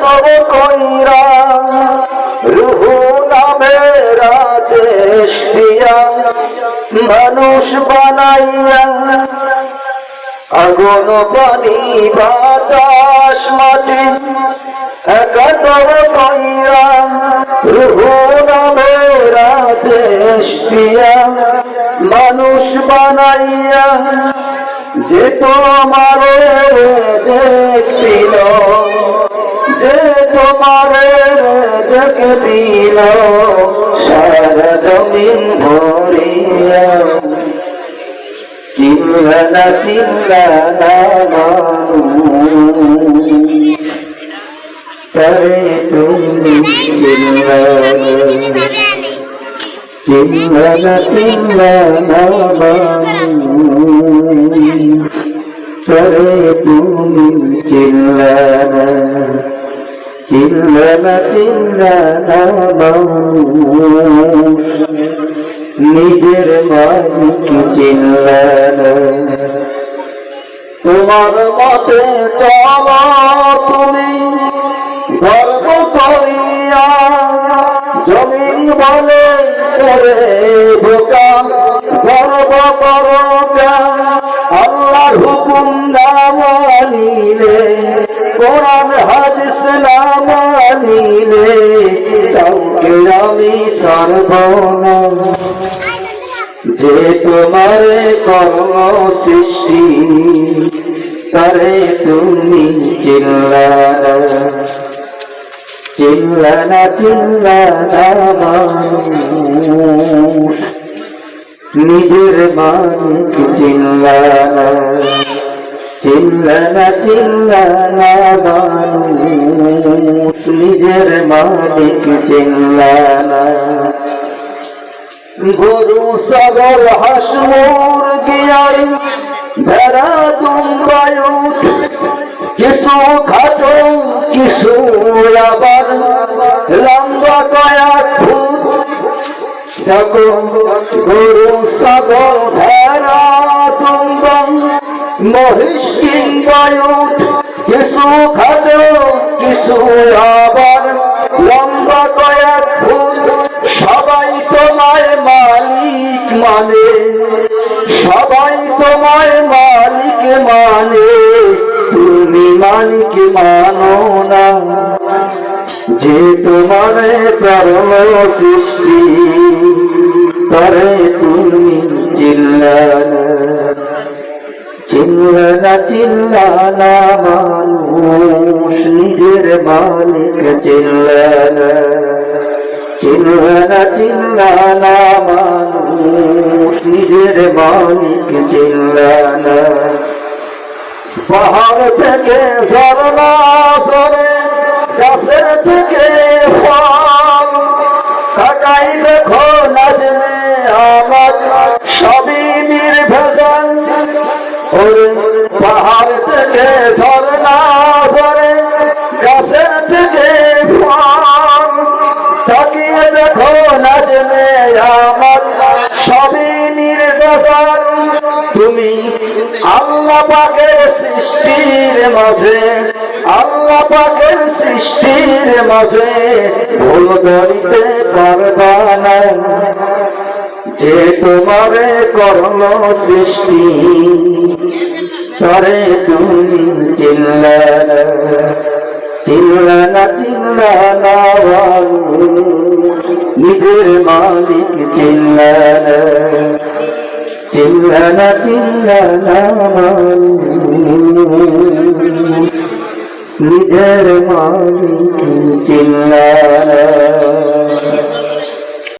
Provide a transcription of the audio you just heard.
তব কইরা রুহু নামেরা দেশ দিয়া মানুষ বানাইয়া আগুন, পানি, বাতাস, মাটি কইরা রুহু দিয়া মানুষ বানাইয়া যে তোমারে দেখছিল যে তোমারে দেখে দিল সারা জমিন ভরিয়া। চিল্লা না চিল্লা না তরে তুমি চিল্লা চিল্লা না তুমি চিল্লা না চিল্লা না নিজের মালিক চিল্লা তোমার মতে চলো তুমি গর্ব করিয়া জমিন বলে করে বোকা গর্ব করো যে তোমার কর্ম সৃষ্টি, তারে তুমি চিল্লানা চিল্লানা চিল্লানা মানুষ। নিজের মালিক চিল্লানা চিল্লানা চিল্লানা মানুষ। নিজের মালিক চিল্লানা গরু সাগর হাঁস মুরগি আর ভেড়া দুম্বায়ু কিছু খাটো, কিছু আবার লম্বা ফুট দেখো গরু, সাগর, ভেড়া দুম্বা মহিষ কিংবায়ু কিছু খাটো, কিছু আবার মানে সবাই তোমায় মালিক মানে তুমি মালিক মানো না। যে তোমার কর্ম সৃষ্টি করে তুমি চিল্লানা চিল্লানা চিল্লানা মানুষ, নিজের মালিক চিল্লানা চিল্লানা চিল্লানা মানুষ নিজের মালিক চিল্লানা পাহাড় থেকে ঝরনা সরে গাছের থেকে ফল কাকাই দেখো তুমি আল্লাহ পাকের সৃষ্টির মাঝে, আল্লাহ পাকের সৃষ্টির মাঝে ভুল ধরিতে পারবা না যে তোমারে করল সৃষ্টি, তারে তুমি চিল্লানা চিল্লানা চিল্লানা নিজের মালিক চিল্লানা চিল্লানা চিল্লানা নিজের মালিক চিল্লানা